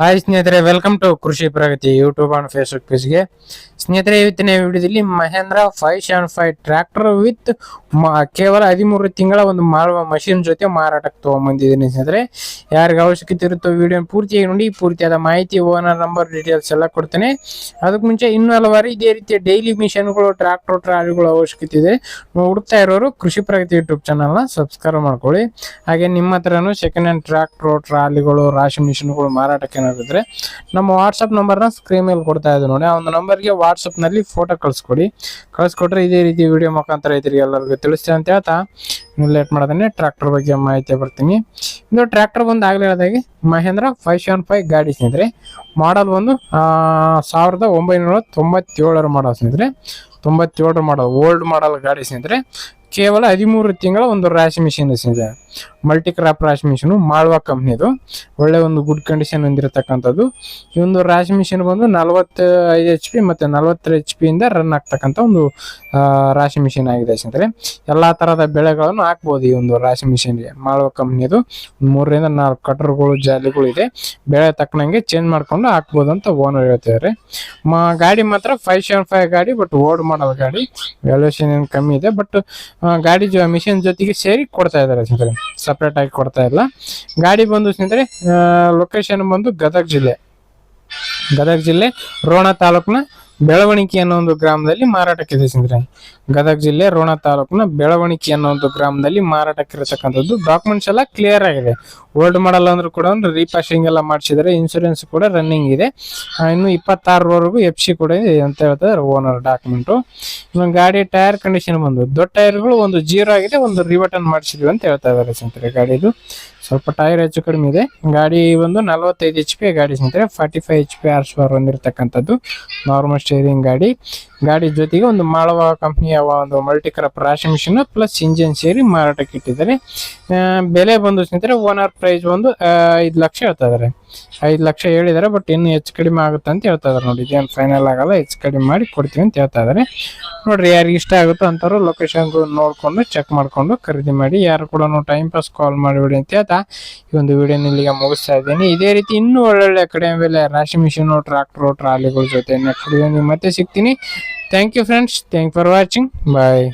Hi ಸ್ನೇಹಿತರೆ welcome to Krishi Pragati YouTube and Facebook ಪೇಜ್ಗೆ ಸ್ನೇಹಿತರೆ, ಇವತ್ತಿನ ವಿಡಿಯೋದಲ್ಲಿ Mahindra five seven five tractor with ಕೇವಲ ಹದಿಮೂರು ತಿಂಗಳ ಒಂದು ಮಾಡುವ ಮಷಿನ್ ಜೊತೆ ಮಾರಾಟಕ್ಕೆ ತೊಗೊಂಬಂದಿದ್ದೀನಿ ಸ್ನೇಹಿತರೆ. ಯಾರಿಗೆ ಅವಶ್ಯಕತೆ ಇರುತ್ತೋ ವಿಡಿಯೋ ಪೂರ್ತಿಯಾಗಿ ನೋಡಿ, ಪೂರ್ತಿಯಾದ ಮಾಹಿತಿ ಓನರ್ ನಂಬರ್ ಡೀಟೇಲ್ಸ್ ಎಲ್ಲ ಕೊಡ್ತೇನೆ. ಅದಕ್ಕೆ ಮುಂಚೆ ಇನ್ನೂ ಹಲವಾರು ಇದೇ ರೀತಿಯ ಡೈಲಿ ಮಿಷನ್ಗಳು ಟ್ರ್ಯಾಕ್ಟರ್ ಟ್ರಾಲಿಗಳು ಅವಶ್ಯಕತೆ ಇದೆ. ಹುಡುಕ್ತಾ ಇರೋರು ಕೃಷಿ ಪ್ರಗತಿ ಯೂಟ್ಯೂಬ್ ಚಾನಲ್ನ ಸಬ್ಸ್ಕ್ರೈಬ್ ಮಾಡ್ಕೊಳ್ಳಿ. ಹಾಗೆ ನಿಮ್ಮ ಹತ್ರನೂ ಸೆಕೆಂಡ್ ಹ್ಯಾಂಡ್ ಟ್ರ್ಯಾಕ್ಟ್ರು ಟ್ರಾಲಿಗಳು ರಾಶಿ ಮಿಷನ್ಗಳು ಮಾರಾಟಕ್ಕೆ ಏನಾದ್ರು ಇದ್ರೆ ನಮ್ಮ ವಾಟ್ಸಪ್ ನಂಬರ್ನ ಸ್ಕ್ರೀನ್ ಮೇಲೆ ಕೊಡ್ತಾ ಇದ್ದೀವಿ ನೋಡಿ. ಆ ಒಂದು ನಂಬರ್ಗೆ ವಾಟ್ಸಪ್ನಲ್ಲಿ ಫೋಟೋ ಕಳಿಸ್ಕೊಡಿ. ಕಳಿಸ್ಕೊಟ್ರೆ ಇದೇ ರೀತಿ ವಿಡಿಯೋ ಮುಖಾಂತರ ರೈತರಿಗೆ ಎಲ್ಲರಿಗೂ ತಿಳಿಸ್ತೀನಿ ಅಂತ ಹೇಳ್ತಾ ಲೇಟ್ ಮಾಡೋದನ್ನೇ ಟ್ರ್ಯಾಕ್ಟರ್ ಬಗ್ಗೆ ಮಾಹಿತಿ ಬರ್ತೀನಿ. ಇದು ಟ್ರ್ಯಾಕ್ಟರ್ ಬಂದು ಆಗಲೇ ಮಹೇಂದ್ರ ಫೈವ್ ಸೆವೆನ್ ಫೈವ್ ಗಾಡಿ ಸ್ನೇಹಿತರೆ ಮಾಡಲ್ ಒಂದು ಸಾವಿರದ ಒಂಬೈನೂರ ತೊಂಬತ್ತೇಳರ ಮಾಡಲ್ ಸ್ನೇಹಿತರೆ. ತೊಂಬತ್ತೇಳರ ಮಾಡಲ್ ಓಲ್ಡ್ ಮಾಡಲ್ ಗಾಡಿ ಸ್ನೇಹಿತರೆ. ಕೇವಲ ಹದಿಮೂರು ತಿಂಗಳ ಒಂದು ರಾಶಿ ಮಿಷಿನ್ ಇದೆ. ಮಲ್ಟಿ ಕ್ರಾಪ್ ರಾಶಿ ಮಿಷಿನ್, ಮಾಳ್ವಾ ಕಂಪ್ನಿದು ಒಳ್ಳೆ ಒಂದು ಗುಡ್ ಕಂಡೀಷನ್ ಹೊಂದಿರತಕ್ಕಂಥದ್ದು. ಈ ಒಂದು ರಾಶಿ ಮಿಷಿನ್ ಬಂದು ನಲವತ್ತು ಐದು ಎಚ್ ಪಿ ಮತ್ತು ನಲವತ್ತರ ಎಚ್ ಪಿಯಿಂದ ರನ್ ಆಗ್ತಕ್ಕಂಥ ಒಂದು ರಾಶಿ ಮಿಷಿನ್ ಆಗಿದೆ ಸ್ನೇಹಿತರೆ. ಎಲ್ಲ ಥರದ ಬೆಳೆಗಳನ್ನು ಹಾಕ್ಬೋದು ಈ ಒಂದು ರಾಶಿ ಮಿಷಿನ್ಗೆ. ಮಾಳ್ವಾ ಕಂಪ್ನಿದು ಮೂರರಿಂದ ನಾಲ್ಕು ಕಟರ್ಗಳು, ಜಾಲಿಗಳು ಇದೆ. ಬೆಳೆ ತಕ್ಕನಂಗೆ ಚೇಂಜ್ ಮಾಡ್ಕೊಂಡು ಹಾಕ್ಬೋದು ಅಂತ ಓನರ್ ಹೇಳ್ತಿದ್ದಾರೆ. ಗಾಡಿ ಮಾತ್ರ ಫೈವ್ ಸೆವೆನ್ ಫೈವ್ ಗಾಡಿ ಬಟ್ ಓಡ್ ಮಾಡಲ್ ಗಾಡಿ. ವ್ಯಾಲ್ಯೂಷನ್ ಏನು ಕಮ್ಮಿ ಇದೆ ಬಟ್ ಗಾಡಿ ಜೊ ಮಿಷಿನ್ ಜೊತೆಗೆ ಸೇರಿ ಕೊಡ್ತಾ ಇದ್ದಾರೆ ಸ್ನೇಹಿತರೆ. ಸಪ್ರೇಟ್ ಆಗಿ ಕೊಡ್ತಾ ಇಲ್ಲ. ಗಾಡಿ ಬಂದು ಸ್ನೇಹಿತರೆ ಲೊಕೇಶನ್ ಬಂದು ಗದಗ ಜಿಲ್ಲೆ. ಗದಗ ಜಿಲ್ಲೆ ರೋಣ ತಾಲೂಕಿನ ಬೆಳವಣಿಗೆ ಅನ್ನೋ ಒಂದು ಗ್ರಾಮದಲ್ಲಿ ಮಾರಾಟಕ್ಕಿದೆ ಸ್ನೇಹಿತರೆ ಗದಗ ಜಿಲ್ಲೆ ರೋಣ ತಾಲೂಕಿನ ಬೆಳವಣಿಗೆ ಅನ್ನೋ ಒಂದು ಗ್ರಾಮದಲ್ಲಿ ಮಾರಾಟಕ್ಕೆ ಮಾರಾಟಕ್ಕಿರತಕ್ಕಂಥದ್ದು ಡಾಕ್ಯುಮೆಂಟ್ಸ್ ಎಲ್ಲ ಕ್ಲಿಯರ್ ಆಗಿದೆ. ಓಲ್ಡ್ ಮಾಡಲ್ ಅಂದ್ರೂ ಕೂಡ ಒಂದು ರೀಪಾಶಿಂಗ್ ಎಲ್ಲ ಮಾಡಿಸಿದರೆ ಇನ್ಸೂರೆನ್ಸ್ ಕೂಡ ರನ್ನಿಂಗ್ ಇದೆ. ಇನ್ನು ಇಪ್ಪತ್ತಾರವರೆಗೂ ಎಫ್ ಸಿ ಕೂಡ ಇದೆ ಅಂತ ಹೇಳ್ತಾರೆ ಓನರ್ ಡಾಕ್ಯುಮೆಂಟು ಇನ್ನು ಗಾಡಿ ಟೈರ್ ಕಂಡೀಷನ್ ಬಂದು, ದೊಡ್ಡ ಟೈರ್ಗಳು ಒಂದು ಜೀರೋ ಆಗಿದೆ, ಒಂದು ರಿವರ್ಟನ್ ಮಾಡಿಸಿದ್ವಿ ಅಂತ ಹೇಳ್ತಾ ಇದ್ದಾರೆ ಸ್ನೇಹಿತರೆ ಗಾಡಿದು ಸ್ವಲ್ಪ ಟೈರ್ ಹೆಚ್ಚು ಕಡಿಮೆ ಇದೆ. ಗಾಡಿ ಒಂದು ನಲವತ್ತೈದು ಎಚ್ ಪಿ ಗಾಡಿ ಸ್ನೇಹಿತರೆ forty five H P horse power ಹೊಂದಿರತಕ್ಕಂಥದ್ದು normal steering ಗಾಡಿ. ಗಾಡಿ ಜೊತೆಗೆ ಒಂದು ಮಾಳವ ಕಂಪ್ನಿಯ ಒಂದು ಮಲ್ಟಿ ಕ್ರಾಪ್ ರಾಶಿ ಮಿಷಿನ್ ಪ್ಲಸ್ ಇಂಜಿನ್ ಸೇರಿ ಮಾರಾಟಕ್ಕೆ ಇಟ್ಟಿದ್ದಾರೆ. ಬೆಲೆ ಬಂದು ಸ್ನೇಹಿತರೆ ಓನರ್ ಪ್ರೈಸ್ ಒಂದು ಐದು ಲಕ್ಷ ಹೇಳ್ತಾ ಇದ್ದಾರೆ. ಐದು ಲಕ್ಷ ಹೇಳಿದ್ದಾರೆ ಬಟ್ ಇನ್ನು ಹೆಚ್ಚು ಕಡಿಮೆ ಆಗುತ್ತೆ ಅಂತ ಹೇಳ್ತಾ ಇದ್ದಾರೆ ನೋಡಿ. ಇದೇನು ಫೈನಲ್ ಆಗಲ್ಲ, ಹೆಚ್ಚು ಕಡಿಮೆ ಮಾಡಿ ಕೊಡ್ತೀವಿ ಅಂತ ಹೇಳ್ತಾ ಇದ್ದಾರೆ. ನೋಡ್ರಿ, ಯಾರಿಗೆ ಇಷ್ಟ ಆಗುತ್ತೋ ಅಂಥವ್ರು ಲೊಕೇಶನ್ ನೋಡಿಕೊಂಡು ಚೆಕ್ ಮಾಡಿಕೊಂಡು ಖರೀದಿ ಮಾಡಿ, ಯಾರು ಕೂಡ ಟೈಮ್ ಪಾಸ್ ಕಾಲ್ ಮಾಡಿಬಿಡಿ ಅಂತ ಹೇಳ್ತಾ ಈ ಒಂದು ವಿಡಿಯೋನ ಇಲ್ಲಿಗೆ ಮುಗಿಸ್ತಾ ಇದ್ದೀನಿ. ಇದೇ ರೀತಿ ಇನ್ನೂ ಒಳ್ಳೊಳ್ಳೆ ಕಡೆ ಬೆಲೆ ರಾಶಿ ಮಿಷಿನು ಟ್ರಾಕ್ಟ್ರು ಟ್ರಾಲಿಗಳ ಜೊತೆ ನೆಕ್ಸ್ಟ್ ವಿಡಿಯೋ ಮತ್ತೆ ಸಿಗ್ತೀನಿ. thank you friends. Thank for watching. Bye.